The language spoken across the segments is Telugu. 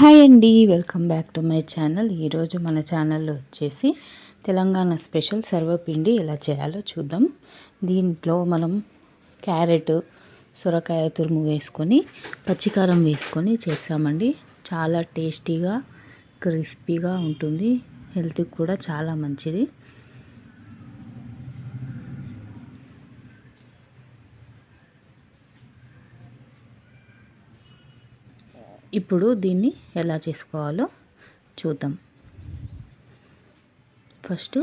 హాయ్ అండి welcome back to my channel. ఈరోజు మన ఛానల్లో వచ్చేసి తెలంగాణ స్పెషల్ సర్వపిండి ఎలా చేయాలో చూద్దాం. దీంట్లో మనం క్యారెట్ సొరకాయ తురుము వేసుకొని పచ్చికారం వేసుకొని చేస్తామండి. చాలా టేస్టీగా క్రిస్పీగా ఉంటుంది. హెల్త్కి కూడా చాలా మంచిది. ఇప్పుడు దీన్ని ఎలా చేసుకోవాలో చూద్దాం. ఫస్ట్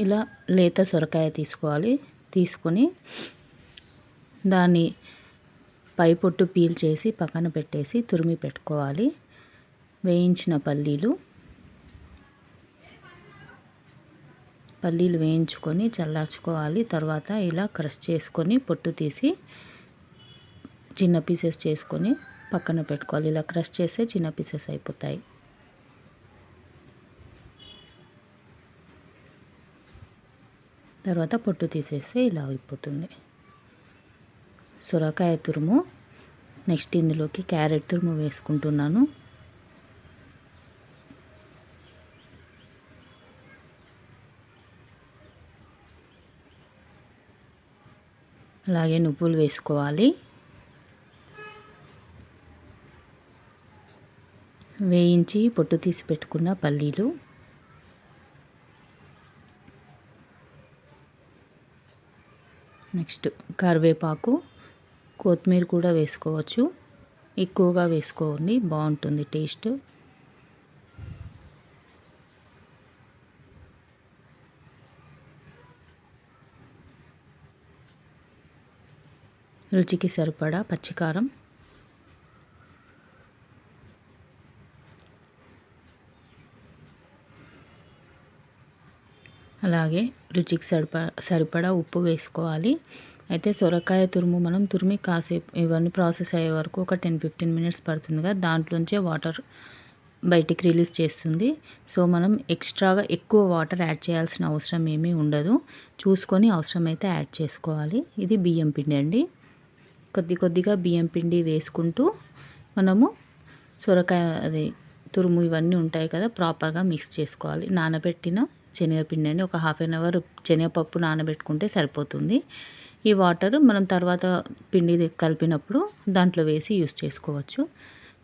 ఇలా లేత సొరకాయ తీసుకోవాలి. తీసుకొని దాన్ని పై పొట్టు పీల్ చేసి పక్కన పెట్టేసి తురిమి పెట్టుకోవాలి. వేయించిన పల్లీలు. పల్లీలు వేయించుకొని చల్లార్చుకోవాలి. తర్వాత ఇలా క్రష్ చేసుకొని పొట్టు తీసి చిన్న పీసెస్ చేసుకొని పక్కన పెట్టుకోవాలి. ఇలా క్రష్ చేస్తే చిన్న పీసెస్ అయిపోతాయి. తర్వాత పొట్టు తీసేస్తే ఇలా అయిపోతుంది. సొరకాయ తురుము. నెక్స్ట్ ఇందులోకి క్యారెట్ తురుము వేసుకుంటున్నాను. అలాగే నువ్వులు వేసుకోవాలి. వేయించి పొట్టు తీసి పెట్టుకున్న పల్లీలు. నెక్స్ట్ కరివేపాకు కొత్తిమీర కూడా వేసుకోవచ్చు. ఎక్కువగా వేసుకోండి బాగుంటుంది టేస్ట్. రుచికి సరిపడా పచ్చికారం. అలాగే రుచికి సరిప సరిపడా ఉప్పు వేసుకోవాలి. అయితే సొరకాయ తురుము మనం తురిమి కాసేపు ఇవన్నీ ప్రాసెస్ అయ్యే వరకు ఒక టెన్ ఫిఫ్టీన్ మినిట్స్ పడుతుంది కదా దాంట్లోంచే వాటర్ బయటికి రిలీజ్ చేస్తుంది. సో మనం ఎక్స్ట్రాగా ఎక్కువ వాటర్ యాడ్ చేయాల్సిన అవసరం ఏమీ ఉండదు. చూసుకొని అవసరమైతే యాడ్ చేసుకోవాలి. ఇది బియ్యం పిండి అండి. కొద్ది కొద్దిగా బియ్యం పిండి వేసుకుంటూ మనము సొరకాయ అది తురుము ఇవన్నీ ఉంటాయి కదా ప్రాపర్గా మిక్స్ చేసుకోవాలి. నానబెట్టిన శనగపిండి అండి ఒక హాఫ్ అన్ అవర్ శనగపప్పు నానబెట్టుకుంటే సరిపోతుంది. ఈ వాటర్ మనం తర్వాత పిండి కలిపినప్పుడు దాంట్లో వేసి యూస్ చేసుకోవచ్చు.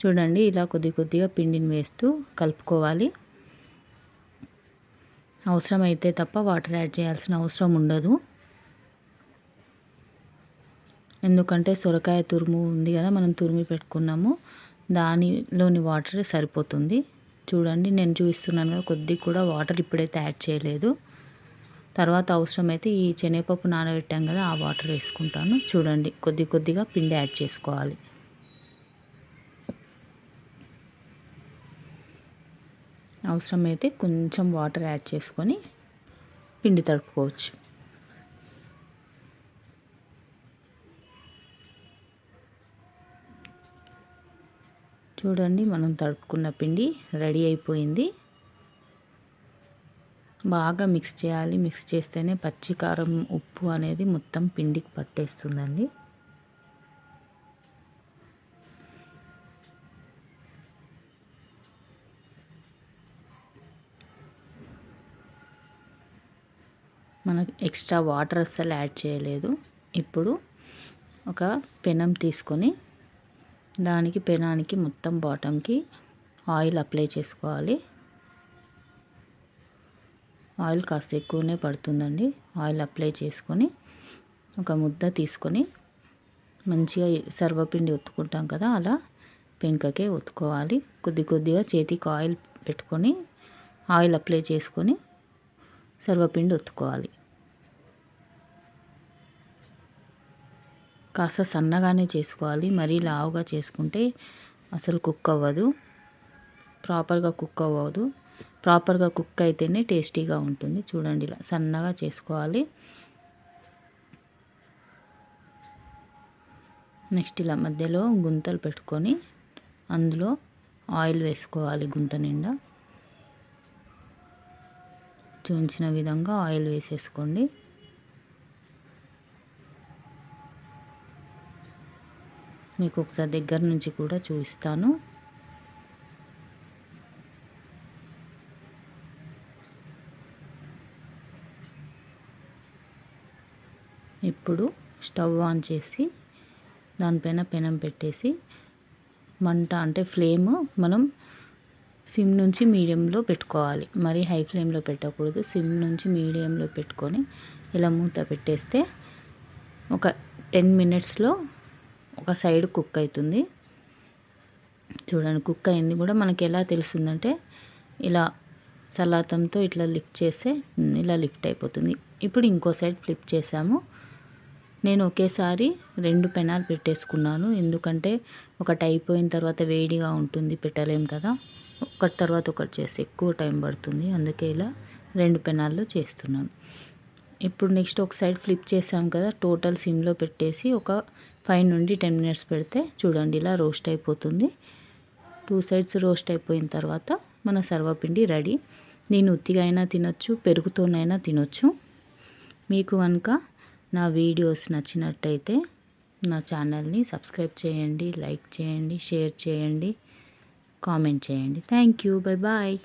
చూడండి ఇలా కొద్ది కొద్దిగా పిండిని వేస్తూ కలుపుకోవాలి. అవసరమైతే తప్ప వాటర్ యాడ్ చేయాల్సిన అవసరం ఉండదు. ఎందుకంటే సొరకాయ తురుము ఉంది కదా మనం తురిమి పెట్టుకున్నాము. దానిలోని వాటర్ సరిపోతుంది. చూడండి నేను చూపిస్తున్నాను కదా కొద్దిగా కూడా వాటర్ ఇప్పుడైతే యాడ్ చేయలేదు. తర్వాత అవసరమైతే ఈ శనగపప్పు నానబెట్టాం కదా ఆ వాటర్ వేసుకుంటాను. చూడండి కొద్ది కొద్దిగా పిండి యాడ్ చేసుకోవాలి. అవసరమైతే కొంచెం వాటర్ యాడ్ చేసుకొని పిండి తడుపుకోవచ్చు. చూడండి మనం తడుపుకున్న పిండి రెడీ అయిపోయింది. బాగా మిక్స్ చేయాలి. మిక్స్ చేస్తేనే పచ్చి కారం ఉప్పు అనేది మొత్తం పిండికి పట్టేస్తుందండి. మనకు ఎక్స్ట్రా వాటర్ అస్సలు యాడ్ చేయలేదు. ఇప్పుడు ఒక పెనం తీసుకొని దానికి పెనానికి మొత్తం బాటంకి ఆయిల్ అప్లై చేసుకోవాలి. ఆయిల్ కాస్త ఎక్కువనే పడుతుందండి. ఆయిల్ అప్లై చేసుకొని ఒక ముద్ద తీసుకొని మంచిగా సర్వపిండి ఒత్తుకుంటాం కదా అలా పెంకకే ఒత్తుకోవాలి. కొద్ది కొద్దిగా చేతికి ఆయిల్ పెట్టుకొని ఆయిల్ అప్లై చేసుకొని సర్వపిండి ఒత్తుకోవాలి. కాస్త సన్నగానే చేసుకోవాలి. మరీ లావుగా చేసుకుంటే అసలు కుక్ అవ్వదు. ప్రాపర్గా కుక్ అవ్వదు. ప్రాపర్గా కుక్ అయితేనే టేస్టీగా ఉంటుంది. చూడండి ఇలా సన్నగా చేసుకోవాలి. నెక్స్ట్ ఇలా మధ్యలో గుంతలు పెట్టుకొని అందులో ఆయిల్ వేసుకోవాలి గుంత నిండా. చూపించిన విధంగా ఆయిల్ వేసేసుకోండి. మీకు ఒకసారి దగ్గర నుంచి కూడా చూపిస్తాను. ఇప్పుడు స్టవ్ ఆన్ చేసి దానిపైన పెనం పెట్టేసి మంట అంటే ఫ్లేమ్ మనం సిమ్ నుంచి మీడియంలో పెట్టుకోవాలి. మరి హై ఫ్లేమ్లో పెట్టకూడదు. సిమ్ నుంచి మీడియంలో పెట్టుకొని ఇలా మూత పెట్టేస్తే ఒక టెన్ మినిట్స్లో ఒక సైడ్ కుక్ అవుతుంది. చూడండి కుక్ అయింది కూడా మనకి ఎలా తెలుస్తుందంటే ఇలా సలాతంతో ఇట్లా లిఫ్ట్ చేస్తే ఇలా లిఫ్ట్ అయిపోతుంది. ఇప్పుడు ఇంకో సైడ్ ఫ్లిప్ చేసాము నేను ఒకేసారి రెండు పెనాలు పెట్టేసుకున్నాను. ఎందుకంటే ఒకటి అయిపోయిన తర్వాత వేడిగా ఉంటుంది పెట్టలేం కదా. ఒకటి తర్వాత ఒకటి చేస్తే ఎక్కువ టైం పడుతుంది. అందుకే ఇలా రెండు పెనాల్లో చేస్తున్నాను. ఇప్పుడు నెక్స్ట్ ఒక సైడ్ ఫ్లిప్ చేసాం కదా టోటల్ సిమ్లో పెట్టేసి ఒక ఫైవ్ నుండి టెన్ మినిట్స్ పెడితే చూడండి ఇలా రోస్ట్ అయిపోతుంది. టూ సైడ్స్ రోస్ట్ అయిపోయిన తర్వాత మన సర్వపిండి రెడీ. నేను ఉత్తిగా అయినా తినొచ్చు పెరుగుతోనైనా తినొచ్చు. మీకు కనుక నా వీడియోస్ నచ్చినట్టయితే నా ఛానల్ని సబ్స్క్రైబ్ చేయండి లైక్ చేయండి షేర్ చేయండి కామెంట్ చేయండి. Thank you. Bye bye.